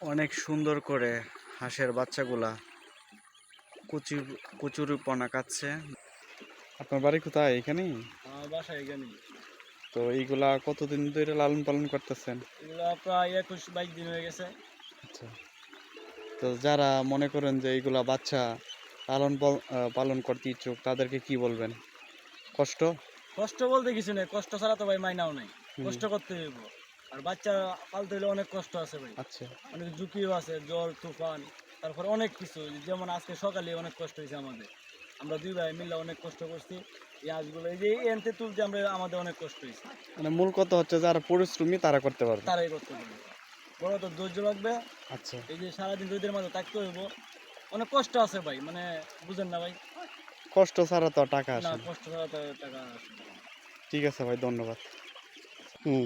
অনেক সুন্দর করে হাঁসের বাচ্চাগুলা কচু কচুরিপনা কাচ্ছে আপনার বাড়ি কোথায়? এখানেই? বাসা এখানে তো এইগুলা কতদিন ধরে লালন পালন করতেছেন? এগুলো প্রায় একুশ বাইশ দিন হয়ে গেছে। আচ্ছা। তো যারা মনে করেন যে এইগুলা বাচ্চা লালন পাল- পালন করতে ইচ্ছুক তাদেরকে কি বলবেন? কষ্ট? কষ্ট বলতে কিছু নেই। কষ্ট ছাড়া তো ভাই মাইনাও নাই। কষ্ট করতে হইব। আর বাচ্চা পালতে হলে অনেক কষ্ট আছে ভাই। আচ্ছা। অনেক ঝুঁকিও আছে জল তুফান তারপর অনেক কিছু। যেমন আজকে সকালে অনেক কষ্ট হয়েছে আমাদের। আমরা দুই ভাই মিলে অনেক কষ্ট করছি। এই এই যে এনতে তুলতে আমরা আমাদের অনেক কষ্ট হয়েছে। মানে মূল কথা হচ্ছে যারা পরিশ্রমী তারা করতে পারবে। তারাই করতে পারবে। বড় তো ধৈর্য লাগবে। আচ্ছা। এই যে সারাদিন রোদের মাঝে থাকতে হইব। অনেক কষ্ট আছে ভাই মানে বুঝেন না ভাই। কষ্ট ছাড়া তো টাকা আসে না কষ্ট ছাড়া তো টাকা আসে ঠিক আছে ভাই ধন্যবাদ। হুম।